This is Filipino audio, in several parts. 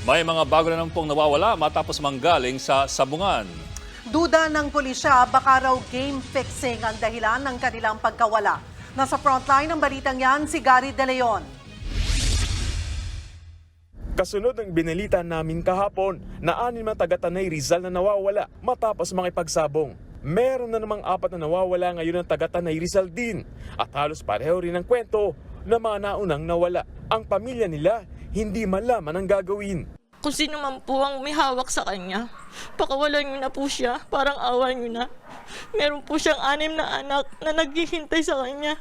May mga bago na naman pong nawawala matapos manggaling sa sabungan. Duda ng pulisya, baka raw game fixing ang dahilan ng kanilang pagkawala. Nasa frontline ng balitang yan si Gary De Leon. Kasunod ng binalita namin kahapon na anim na taga-Tanay Rizal na nawawala matapos makipagsabong. Meron na namang apat na nawawala ngayon ng taga-Tanay Rizal din at halos pareho rin ang kwento na mga naunang nawala. Ang pamilya nila hindi malaman ang gagawin. Kung sino man po ang may hawak sa kanya, pakawalan niyo na po siya, parang awan niyo na. Meron po siyang anim na anak na naghihintay sa kanya.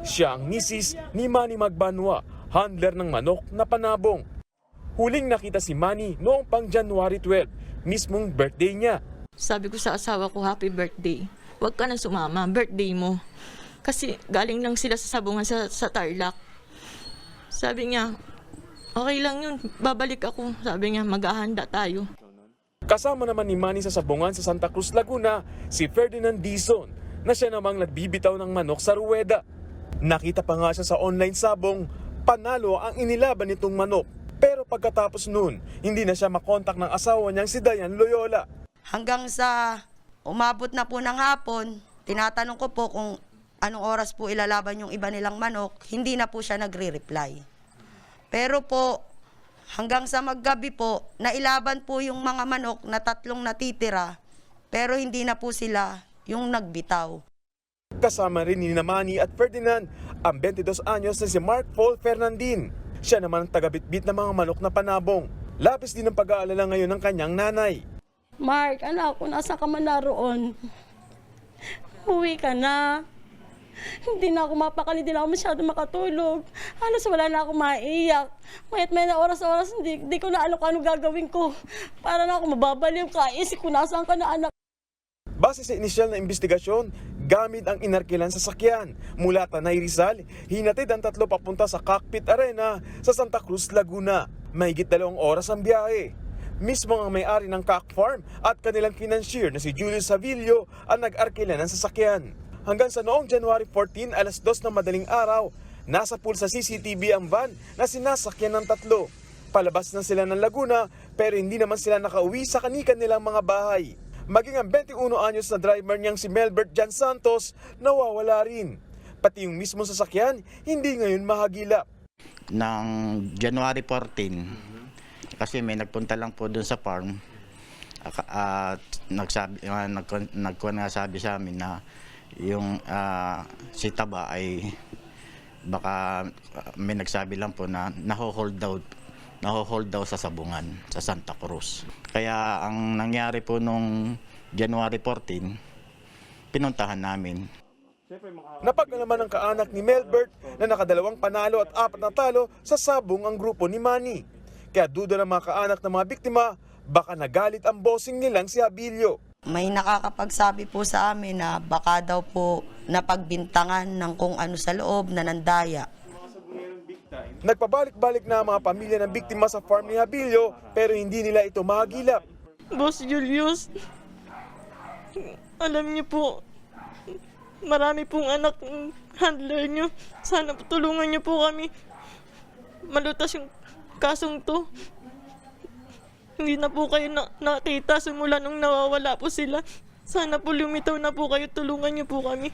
Siya ang misis ni Manny Magbanwa, handler ng manok na panabong. Huling nakita si Manny noong pang January 12, mismong birthday niya. Sabi ko sa asawa ko, happy birthday. Huwag ka na sumama, birthday mo. Kasi galing lang sila sa sabungan sa, sa Tarlac. Sabi niya, okay lang yun, babalik ako. Sabi niya, maghahanda tayo. Kasama naman ni Manny sa sabungan sa Santa Cruz, Laguna, si Ferdinand Dizon, na siya namang nagbibitaw ng manok sa ruweda. Nakita pa nga siya sa online sabong, panalo ang inilaban nitong manok. Pero pagkatapos noon, hindi na siya makontak ng asawa niyang si Dayan Loyola. Hanggang sa umabot na po ng hapon, tinatanong ko po kung anong oras po ilalaban yung iba nilang manok, hindi na po siya nagre-reply. Pero po, hanggang sa maggabi po, nailaban po yung mga manok na tatlong natitira, pero hindi na po sila yung nagbitaw. Kasama rin ni Manny at Ferdinand ang 22 anyos na si Mark Paul Fernandin. Siya naman ang tagabitbit ng mga manok na panabong. Lapis din ang pag-aalala ngayon ng kanyang nanay. Mark, anak ko, nasa ka man naroon? Uwi ka na. Hindi na ako mapakali, hindi na ako masyado makatulog. Halos wala na ako maiyak. Mayat may na oras-oras, hindi, hindi ko na alam kung ano gagawin ko. Para na ako mababaliw ka, isip ko nasaan ka na anak. Base sa inisyal na investigasyon, gamit ang inarkilan sa sakyan. Mula Tanay Rizal, hinatid ang tatlo papunta sa Cockpit Arena sa Santa Cruz, Laguna. Mahigit dalawang oras ang biyahe. Mismo ang may-ari ng Cock Farm at kanilang financier na si Julius Savillo ang nag-arkila ng sasakyan. Hanggang sa noong January 14, alas 2 ng madaling araw, nasa pool sa CCTV ang van na sinasakyan ng tatlo. Palabas na sila ng Laguna pero hindi naman sila nakauwi sa kanikan nilang mga bahay. Maging ang 21 anyos na driver niyang si Melbert Jan Santos nawawala rin. Pati yung mismo sasakyan, hindi ngayon mahagilap. ng January 14 kasi may nagpunta lang po doon sa farm at nagsabi uh, nag nagkuha nga sabi sa amin na yung ah, si Taba ay baka ah, may nagsabi lang po na naho-hold out naho-hold daw sa sabungan sa Santa Cruz. Kaya ang nangyari po nung January 14 pinuntahan namin Napagalaman ng kaanak ni Melbert na nakadalawang panalo at apat na talo sa sabong ang grupo ni Manny. Kaya duda ng mga kaanak ng mga biktima, baka nagalit ang bossing nilang si Abilio. May nakakapagsabi po sa amin na baka daw po napagbintangan ng kung ano sa loob na nandaya. Nagpabalik-balik na ang mga pamilya ng biktima sa farm ni Abilio pero hindi nila ito mahagilap. Boss Julius, alam niyo po, marami pong anak ng handler niyo. Sana po tulungan niyo po kami. Malutas yung kasong to. Hindi na po kayo na simula nung nawawala po sila. Sana po lumitaw na po kayo, tulungan niyo po kami.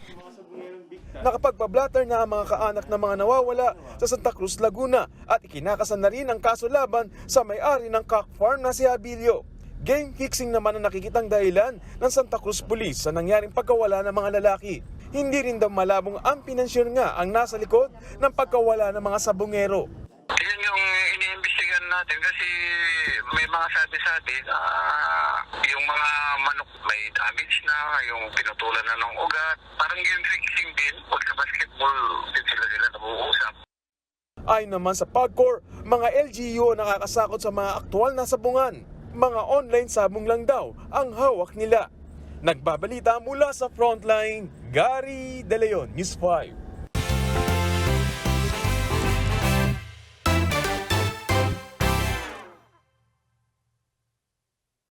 Nakapagpablatter na ang mga kaanak ng mga nawawala sa Santa Cruz, Laguna at ikinakasan na rin ang kaso laban sa may-ari ng cock farm na si Abilio. Game fixing naman ang nakikitang dahilan ng Santa Cruz Police sa nangyaring pagkawala ng mga lalaki. Hindi rin daw malabong ang pinansyon nga ang nasa likod ng pagkawala ng mga sabungero. Natin kasi may mga sabi sa atin, ah, yung mga manok may damage na, yung pinutulan na ng ugat. Parang yung fixing din, pag sa basketball, din sila sila nabuusap. Ayon naman sa PAGCOR, mga LGU ang nakakasakot sa mga aktual na sabungan. Mga online sabong lang daw ang hawak nila. Nagbabalita mula sa frontline, Gary De Leon, News 5.